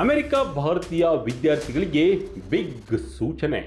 America ಭಾರತೀಯ ವಿದ್ಯಾರ್ಥಿಗಳಿಗೆ big ಸೂಚನೆ.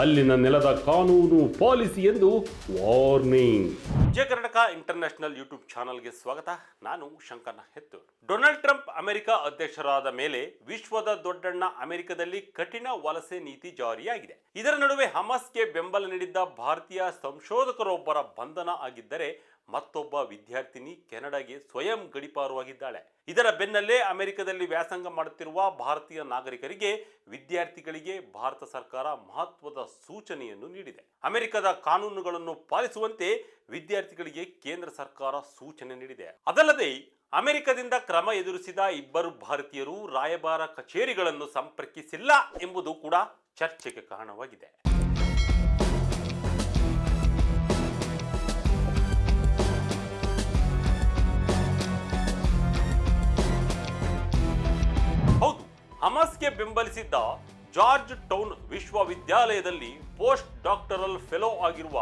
ಅಲ್ಲಿನ ನೆಲದ ಕಾನೂನು ಪಾಲಿಸಿ ಎಂದು warning. Jaya Karnataka International YouTube ಚಾನಲ್ಗೆ ಸ್ವಾಗತ. ನಾನು ಶಂಕರ್ನ ಹೆತ್ತು ಡೊನಾಲ್ಡ್ ಟ್ರಂಪ್ ಅಮೆರಿಕ ಅಧ್ಯಕ್ಷರಾದ ಮೇಲೆ ವಿಶ್ವದ ದೊಡ್ಡಣ್ಣ ಅಮೆರಿಕದಲ್ಲಿ ಕಠಿಣ ವಲಸೆ ನೀತಿ ಜಾರಿಯಾಗಿದೆ. ಇದರ ನಡುವೆ ಹಮಾಸ್ಗೆ ಬೆಂಬಲ ನೀಡಿದ್ದ ಭಾರತೀಯ ಸಂಶೋಧಕರೊಬ್ಬರ ಬಂಧನ ಆಗಿದ್ದರೆ ಮತ್ತೊಬ್ಬ ವಿದ್ಯಾರ್ಥಿನಿ ಕೆನಡಾಗೆ ಸ್ವಯಂ ಗಡಿಪಾರುವಾಗಿದ್ದಾಳೆ. ಇದರ ಬೆನ್ನಲ್ಲೇ ಅಮೆರಿಕದಲ್ಲಿ ವ್ಯಾಸಂಗ ಮಾಡುತ್ತಿರುವ ಭಾರತೀಯ ನಾಗರಿಕರಿಗೆ ವಿದ್ಯಾರ್ಥಿಗಳಿಗೆ ಭಾರತ ಸರ್ಕಾರ ಮಹತ್ವದ ಸೂಚನೆಯನ್ನು ನೀಡಿದೆ. ಅಮೆರಿಕದ ಕಾನೂನುಗಳನ್ನು ಪಾಲಿಸುವಂತೆ ವಿದ್ಯಾರ್ಥಿಗಳಿಗೆ ಕೇಂದ್ರ ಸರ್ಕಾರ ಸೂಚನೆ ನೀಡಿದೆ. ಅದಲ್ಲದೆ ಅಮೆರಿಕದಿಂದ ಕ್ರಮ ಎದುರಿಸಿದ ಇಬ್ಬರು ಭಾರತೀಯರು ರಾಯಭಾರ ಕಚೇರಿಗಳನ್ನು ಸಂಪರ್ಕಿಸಿಲ್ಲ ಎಂಬುದು ಕೂಡ ಚರ್ಚೆಗೆ ಕಾರಣವಾಗಿದೆ. ಹಮಸ್ಗೆ ಬೆಂಬಲಿಸಿದ್ದ ಜಾರ್ಜ್ ಟೌನ್ ವಿಶ್ವವಿದ್ಯಾಲಯದಲ್ಲಿ ಪೋಸ್ಟ್ ಡಾಕ್ಟರಲ್ ಫೆಲೋ ಆಗಿರುವ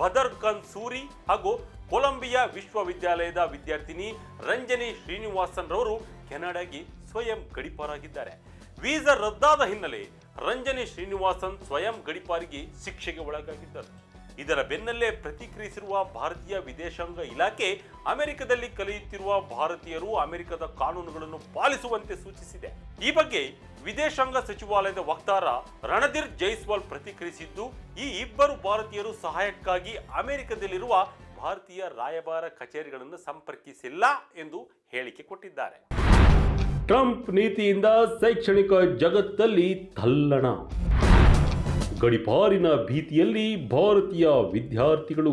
ಬದರ್ ಖಾನ್ ಸೂರಿ ಹಾಗೂ ಕೊಲಂಬಿಯಾ ವಿಶ್ವವಿದ್ಯಾಲಯದ ವಿದ್ಯಾರ್ಥಿನಿ ರಂಜನಿ ಶ್ರೀನಿವಾಸನ್ ರವರು ಕೆನಡಾಗೆ ಸ್ವಯಂ ಗಡಿಪಾರಾಗಿದ್ದಾರೆ. ವೀಸಾ ರದ್ದಾದ ಹಿನ್ನೆಲೆ ರಂಜನಿ ಶ್ರೀನಿವಾಸನ್ ಸ್ವಯಂ ಗಡಿಪಾರಿಗೆ ಶಿಕ್ಷೆಗೆ ಒಳಗಾಗಿದ್ದರು. ಇದರ ಬೆನ್ನಲ್ಲೇ ಪ್ರತಿಕ್ರಿಯಿಸಿರುವ ಭಾರತೀಯ ವಿದೇಶಾಂಗ ಇಲಾಖೆ, ಅಮೆರಿಕದಲ್ಲಿ ಕಲಿಯುತ್ತಿರುವ ಭಾರತೀಯರು ಅಮೆರಿಕದ ಕಾನೂನುಗಳನ್ನು ಪಾಲಿಸುವಂತೆ ಸೂಚಿಸಿದೆ. ಈ ಬಗ್ಗೆ ವಿದೇಶಾಂಗ ಸಚಿವಾಲಯದ ವಕ್ತಾರ ರಣಧೀರ್ ಜೈಸ್ವಾಲ್ ಪ್ರತಿಕ್ರಿಯಿಸಿದ್ದು, ಈ ಇಬ್ಬರು ಭಾರತೀಯರು ಸಹಾಯಕ್ಕಾಗಿ ಅಮೆರಿಕದಲ್ಲಿರುವ ಭಾರತೀಯ ರಾಯಭಾರ ಕಚೇರಿಗಳನ್ನು ಸಂಪರ್ಕಿಸಿಲ್ಲ ಎಂದು ಹೇಳಿಕೆ ಕೊಟ್ಟಿದ್ದಾರೆ. ಟ್ರಂಪ್ ನೀತಿಯಿಂದ ಶೈಕ್ಷಣಿಕ ಜಗತ್ತಲ್ಲಿ ತಲ್ಲಣ. ಗಡಿಪಾರಿನ ಭೀತಿಯಲ್ಲಿ ಭಾರತೀಯ ವಿದ್ಯಾರ್ಥಿಗಳು.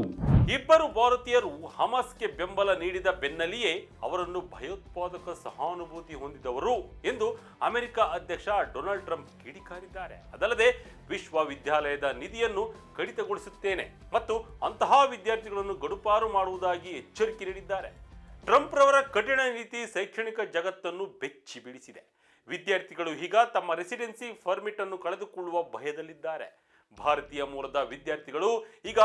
ಇಬ್ಬರು ಭಾರತೀಯರು ಹಮಾಸ್ಗೆ ಬೆಂಬಲ ನೀಡಿದ ಬೆನ್ನಲ್ಲಿಯೇ ಅವರನ್ನು ಭಯೋತ್ಪಾದಕ ಸಹಾನುಭೂತಿ ಹೊಂದಿದವರು ಎಂದು ಅಮೆರಿಕ ಅಧ್ಯಕ್ಷ ಡೊನಾಲ್ಡ್ ಟ್ರಂಪ್ ಕಿಡಿಕಾರಿದ್ದಾರೆ. ಅದಲ್ಲದೆ ವಿಶ್ವವಿದ್ಯಾಲಯದ ನಿಧಿಯನ್ನು ಕಡಿತಗೊಳಿಸುತ್ತೇನೆ ಮತ್ತು ಅಂತಹ ವಿದ್ಯಾರ್ಥಿಗಳನ್ನು ಗಡುಪಾರು ಮಾಡುವುದಾಗಿ ಎಚ್ಚರಿಕೆ ನೀಡಿದ್ದಾರೆ. ಟ್ರಂಪ್ ರವರ ಕಠಿಣ ನೀತಿ ಶೈಕ್ಷಣಿಕ ಜಗತ್ತನ್ನು ಬೆಚ್ಚಿ ಬಿಡಿಸಿದೆ ವಿದ್ಯಾರ್ಥಿಗಳು ಈಗ ತಮ್ಮ ರೆಸಿಡೆನ್ಸಿ ಪರ್ಮಿಟ್ ಅನ್ನು ಕಳೆದುಕೊಳ್ಳುವ ಭಯದಲ್ಲಿದ್ದಾರೆ. ಭಾರತೀಯ ಮೂಲದ ವಿದ್ಯಾರ್ಥಿಗಳು ಈಗ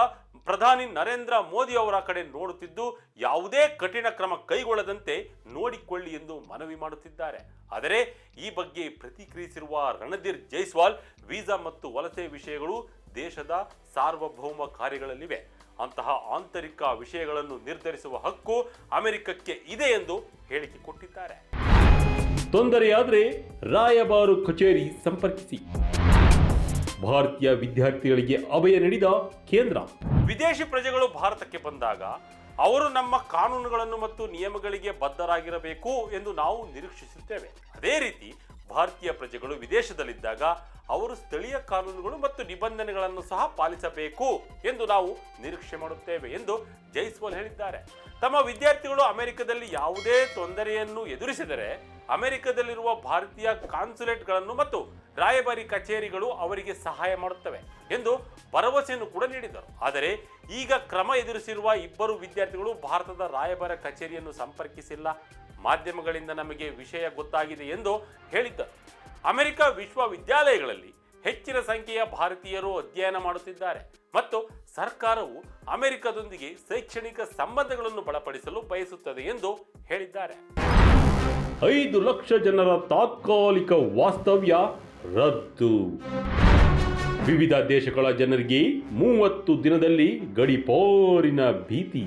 ಪ್ರಧಾನಿ ನರೇಂದ್ರ ಮೋದಿ ಅವರ ಕಡೆ ನೋಡುತ್ತಿದ್ದು ಯಾವುದೇ ಕಠಿಣ ಕ್ರಮ ಕೈಗೊಳ್ಳದಂತೆ ನೋಡಿಕೊಳ್ಳಿ ಎಂದು ಮನವಿ ಮಾಡುತ್ತಿದ್ದಾರೆ. ಆದರೆ ಈ ಬಗ್ಗೆ ಪ್ರತಿಕ್ರಿಯಿಸಿರುವ ರಣಧೀರ್ ಜೈಸ್ವಾಲ್, ವೀಸಾ ಮತ್ತು ವಲಸೆ ವಿಷಯಗಳು ದೇಶದ ಸಾರ್ವಭೌಮ ಕಾರ್ಯಗಳಲ್ಲಿವೆ. ಅಂತಹ ಆಂತರಿಕ ವಿಷಯಗಳನ್ನು ನಿರ್ಧರಿಸುವ ಹಕ್ಕು ಅಮೆರಿಕಕ್ಕೆ ಇದೆ ಎಂದು ಹೇಳಿಕೆ ಕೊಟ್ಟಿದ್ದಾರೆ. ತೊಂದರೆಯಾದರೆ ರಾಯಭಾರು ಕಚೇರಿ ಸಂಪರ್ಕಿಸಿ. ಭಾರತೀಯ ವಿದ್ಯಾರ್ಥಿಗಳಿಗೆ ಅಭಯ ನೀಡಿದ ಕೇಂದ್ರ. ವಿದೇಶಿ ಪ್ರಜೆಗಳು ಭಾರತಕ್ಕೆ ಬಂದಾಗ ಅವರು ನಮ್ಮ ಕಾನೂನುಗಳನ್ನು ಮತ್ತು ನಿಯಮಗಳಿಗೆ ಬದ್ಧರಾಗಿರಬೇಕು ಎಂದು ನಾವು ನಿರೀಕ್ಷಿಸುತ್ತೇವೆ. ಅದೇ ರೀತಿ ಭಾರತೀಯ ಪ್ರಜೆಗಳು ವಿದೇಶದಲ್ಲಿದ್ದಾಗ ಅವರು ಸ್ಥಳೀಯ ಕಾನೂನುಗಳು ಮತ್ತು ನಿಬಂಧನೆಗಳನ್ನು ಸಹ ಪಾಲಿಸಬೇಕು ಎಂದು ನಾವು ನಿರೀಕ್ಷೆ ಮಾಡುತ್ತೇವೆ ಎಂದು ಜೈಸ್ವಾಲ್ ಹೇಳಿದ್ದಾರೆ. ತಮ್ಮ ವಿದ್ಯಾರ್ಥಿಗಳು ಅಮೆರಿಕದಲ್ಲಿ ಯಾವುದೇ ತೊಂದರೆಯನ್ನು ಎದುರಿಸಿದರೆ ಅಮೆರಿಕದಲ್ಲಿರುವ ಭಾರತೀಯ ಕಾನ್ಸುಲೇಟ್ಗಳನ್ನು ಮತ್ತು ರಾಯಭಾರಿ ಕಚೇರಿಗಳು ಅವರಿಗೆ ಸಹಾಯ ಮಾಡುತ್ತವೆ ಎಂದು ಭರವಸೆಯನ್ನು ಕೂಡ ನೀಡಿದರು ಆದರೆ ಈಗ ಕ್ರಮ ಎದುರಿಸಿರುವ ಇಬ್ಬರು ವಿದ್ಯಾರ್ಥಿಗಳು ಭಾರತದ ರಾಯಭಾರ ಕಚೇರಿಯನ್ನು ಸಂಪರ್ಕಿಸಿಲ್ಲ. ಮಾಧ್ಯಮಗಳಿಂದ ನಮಗೆ ವಿಷಯ ಗೊತ್ತಾಗಿದೆ ಎಂದು ಹೇಳಿದ್ದರು. ಅಮೆರಿಕ ವಿಶ್ವವಿದ್ಯಾಲಯಗಳಲ್ಲಿ ಹೆಚ್ಚಿನ ಸಂಖ್ಯೆಯ ಭಾರತೀಯರು ಅಧ್ಯಯನ ಮಾಡುತ್ತಿದ್ದಾರೆ ಮತ್ತು ಸರ್ಕಾರವು ಅಮೆರಿಕದೊಂದಿಗೆ ಶೈಕ್ಷಣಿಕ ಸಂಬಂಧಗಳನ್ನು ಬಲಪಡಿಸಲು ಬಯಸುತ್ತದೆ ಎಂದು ಹೇಳಿದ್ದಾರೆ. ಐದು ಲಕ್ಷ ಜನರ ತಾತ್ಕಾಲಿಕ ವಾಸ್ತವ್ಯ ರದ್ದು. ವಿವಿಧ ದೇಶಗಳ ಜನರಿಗೆ ಮೂವತ್ತು ದಿನದಲ್ಲಿ ಗಡಿಪೋರಿನ ಭೀತಿ.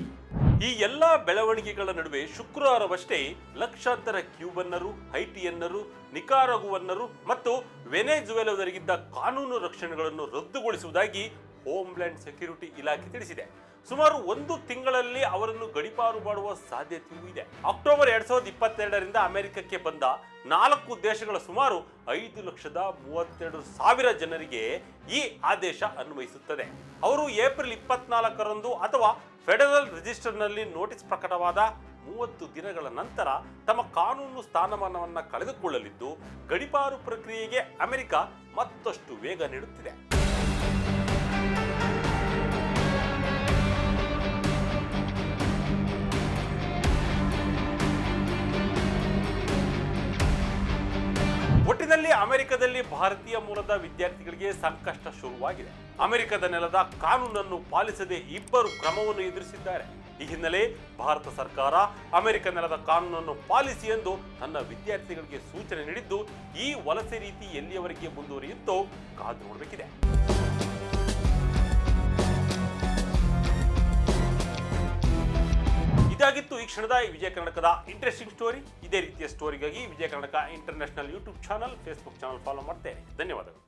ಈ ಎಲ್ಲ ಬೆಳವಣಿಗೆಗಳ ನಡುವೆ ಶುಕ್ರವಾರವಷ್ಟೇ ಲಕ್ಷಾಂತರ ಕ್ಯೂಬನ್ನರು, ಹೈಟಿಯನ್ನರು, ನಿಕಾರಗುವನ್ನರು ಮತ್ತು ವೆನೆಜುವೆಲದರಿಗಿದ್ದ ಕಾನೂನು ರಕ್ಷಣೆಗಳನ್ನು ರದ್ದುಗೊಳಿಸುವುದಾಗಿ ಹೋಮ್ಲ್ಯಾಂಡ್ ಸೆಕ್ಯೂರಿಟಿ ಇಲಾಖೆ ತಿಳಿಸಿದೆ. ಸುಮಾರು ಒಂದು ತಿಂಗಳಲ್ಲಿ ಅವರನ್ನು ಗಡಿಪಾರು ಮಾಡುವ ಸಾಧ್ಯತೆಯೂ ಇದೆ. ಅಕ್ಟೋಬರ್ ಎರಡ್ ಸಾವಿರದ ಇಪ್ಪತ್ತೆರಡರಿಂದ ಅಮೆರಿಕಕ್ಕೆ ಬಂದ ನಾಲ್ಕು ದೇಶಗಳ ಸುಮಾರು ಐದು ಲಕ್ಷದ ಮೂವತ್ತೆರಡು ಸಾವಿರ ಜನರಿಗೆ ಈ ಆದೇಶ ಅನ್ವಯಿಸುತ್ತದೆ. ಅವರು ಏಪ್ರಿಲ್ ಇಪ್ಪತ್ನಾಲ್ಕರಂದು ಅಥವಾ ಫೆಡರಲ್ ರಿಜಿಸ್ಟರ್ನಲ್ಲಿ ನೋಟಿಸ್ ಪ್ರಕಟವಾದ ಮೂವತ್ತು ದಿನಗಳ ನಂತರ ತಮ್ಮ ಕಾನೂನು ಸ್ಥಾನಮಾನವನ್ನು ಕಳೆದುಕೊಳ್ಳಲಿದ್ದು, ಗಡಿಪಾರು ಪ್ರಕ್ರಿಯೆಗೆ ಅಮೆರಿಕ ಮತ್ತಷ್ಟು ವೇಗ ನೀಡುತ್ತಿದೆ. ಒಟ್ಟಿನಲ್ಲಿ ಅಮೆರಿಕದಲ್ಲಿ ಭಾರತೀಯ ಮೂಲದ ವಿದ್ಯಾರ್ಥಿಗಳಿಗೆ ಸಂಕಷ್ಟ ಶುರುವಾಗಿದೆ. ಅಮೆರಿಕದ ನೆಲದ ಕಾನೂನನ್ನು ಪಾಲಿಸದೆ ಇಬ್ಬರು ಕ್ರಮವನ್ನು ಎದುರಿಸಿದ್ದಾರೆ. ಈ ಹಿನ್ನೆಲೆ ಭಾರತ ಸರ್ಕಾರ ಅಮೆರಿಕ ನೆಲದ ಕಾನೂನನ್ನು ಪಾಲಿಸಿ ಎಂದು ತನ್ನ ವಿದ್ಯಾರ್ಥಿಗಳಿಗೆ ಸೂಚನೆ ನೀಡಿದ್ದು, ಈ ವಲಸೆ ರೀತಿ ಎಲ್ಲಿಯವರೆಗೆ ಮುಂದುವರಿಯುತ್ತೋ ಕಾದು ನೋಡಬೇಕಿದೆ. ಇದಾಗಿತ್ತು ಈ ಕ್ಷಣದ ವಿಜಯ ಕರ್ನಾಟಕದ ಇಂಟ್ರೆಸ್ಟಿಂಗ್ ಸ್ಟೋರಿ ಇದೇ ರೀತಿಯ ಸ್ಟೋರಿಗಾಗಿ Vijaya Karnataka International YouTube channel Facebook channel follow ಮಾಡ್ತೇನೆ. ಧನ್ಯವಾದಗಳು.